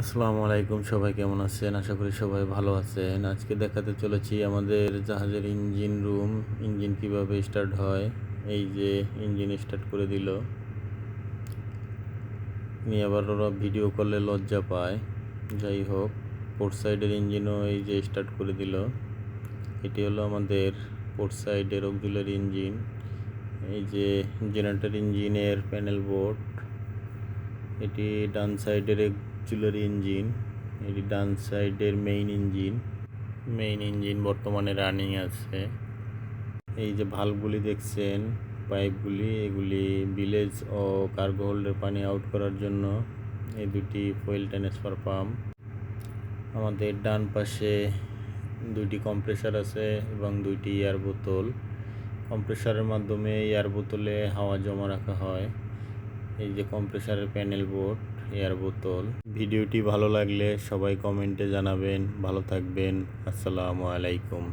আসসালামু আলাইকুম, সবাই কেমন আছেন? আশা করি সবাই ভালো আছেন। আজকে দেখাতে চলেছি আমাদের জাহাজের ইঞ্জিন রুম। ইঞ্জিন কীভাবে স্টার্ট হয়? এই যে ইঞ্জিন স্টার্ট করে দিল। নিয়ে আবার ওরা ভিডিও করলে লজ্জা পায়। যাই হোক পোর্ট সাইডের ইঞ্জিনও এই যে স্টার্ট করে দিল। এটি হলো আমাদের পোর্ট সাইডের অক্সিলারি ইঞ্জিন এই যে জেনারেটর ইঞ্জিনের প্যানেল বোর্ড এটি ডান সাইডের অক্সিলারি ইঞ্জিন, এটি ডান সাইডের মেইন ইঞ্জিন। মেইন ইঞ্জিন বর্তমানে রানিং আছে। এই যে ভালভগুলি দেখছেন পাইপগুলি এগুলি ভিলেজ ও কার্গো হোল্ডের পানি আউট করার জন্য এই দুটি ফুয়েল ট্রান্সফার পাম্প আমাদের ডান পাশে দুইটি কম্প্রেসার আছে এবং দুইটি এয়ার বোতল কম্প্রেসারের মাধ্যমে এয়ার বোতলে হাওয়া জমা রাখা হয়। এই যে কম্প্রেসারের প্যানেল বোর্ড এয়ার বোতল ভিডিওটি ভালো লাগলে সবাই কমেন্টে জানাবেন। ভালো থাকবেন। আসসালামু আলাইকুম।